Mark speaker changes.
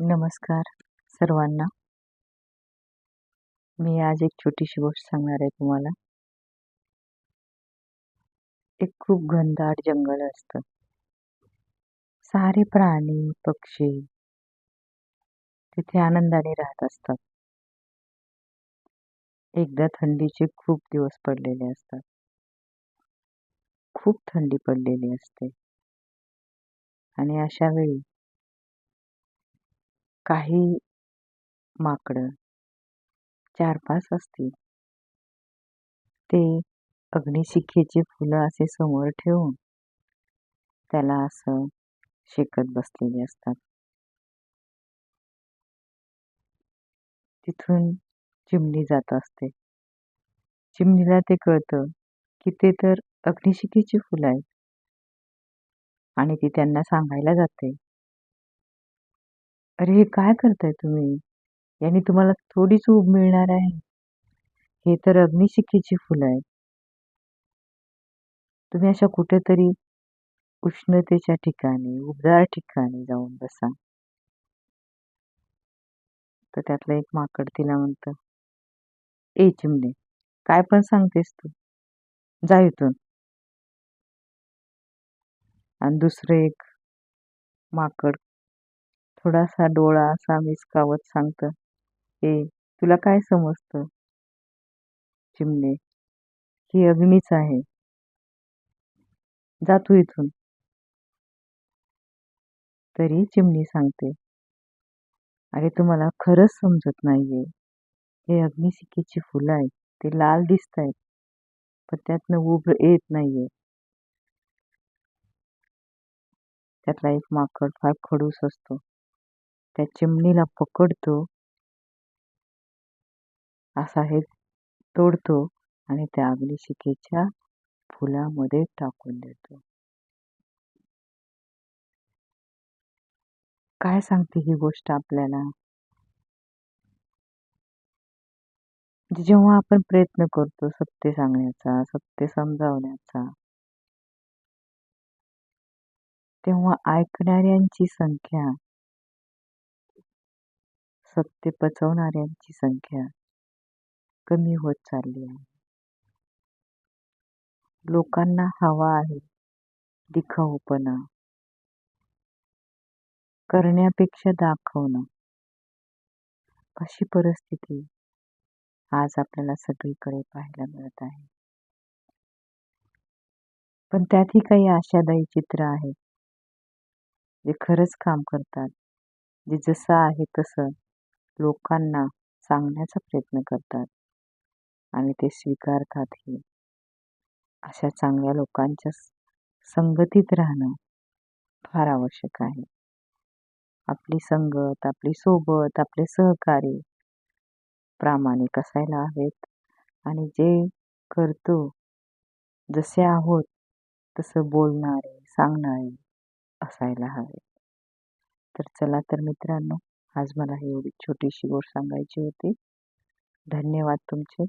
Speaker 1: नमस्कार सर्वांना. मी आज एक छोटीशी गोष्ट सांगणार आहे तुम्हाला. एक खूप घनदाट जंगल असतं. सारे प्राणी पक्षी तिथे आनंदाने राहत असतात. एकदा थंडीचे खूप दिवस पडलेले असतात. खूप थंडी पडलेली असते. आणि अशा वेळी काही माकडं चार पाच असतील. ते अग्निशिखेची फुलं असे समोर ठेवून त्याला असं शेकत बसलेले असतात. तिथून चिमणी जात असते. चिमणीला ते कळतं की ते तर अग्निशिखेची फुलं आहेत आणि ती त्यांना सांगायला जाते. अरे हे काय करताय तुम्ही? याने तुम्हाला थोडीच ऊब मिळणार आहे. हे तर अग्निशिखेची फुलं आहेत. तुम्ही अशा कुठेतरी उष्णतेच्या ठिकाणी उबदार ठिकाणी जाऊन बसा. तर त्यातलं एक माकड तिला म्हणतं ए चिमणे काय पण सांगतेस तू. जा इथून. आणि दुसरं एक माकड थोडासा डोळा असा मिसकावत सांगतं ए तुला काय समजतं? चिमणे ही अग्नीच आहे. जा तू इथून. तरी चिमणी सांगते अरे तुम्हाला खरंच समजत नाहीये. हे अग्निशिखेची फुलं आहेत. ते लाल दिसत आहेत पण त्यातनं उब येत नाहीये. त्यातला एक माकड फार खडूस असतो. त्या चिमणीला पकडतो. असा हे तोडतो आणि त्या अग्निशिखेच्या फुलामध्ये टाकून देतो. काय सांगते ही गोष्ट आपल्याला? जेव्हा आपण प्रयत्न करतो सत्य सांगण्याचा सत्य समजावण्याचा तेव्हा ऐकणाऱ्यांची संख्या सत्य पचवणाऱ्यांची संख्या कमी होत चालली आहे. लोकांना हवा आहे दिखाऊपणा करण्यापेक्षा दाखवणं. अशी परिस्थिती आज आपल्याला सगळीकडे पाहायला मिळत आहे. पण त्यातही काही आशादायी चित्र आहेत. जे खरंच काम करतात. जे जसं आहे तसं लोकांना सांगण्याचा प्रयत्न करतात. आणि ते स्वीकारतातही अशा चांगल्या लोकांच्या संगतीत राहणं फार आवश्यक आहे. आपली संगत आपली सोबत आपले सहकारी प्रामाणिक असायला हवेत. आणि जे करतो जसे आहोत तसं बोलणारे सांगणारे असायला हवे. तर चला तर मित्रांनो आज मला ही एवढी छोटीशी गोष्ट सांगायची होती. धन्यवाद तुमचे.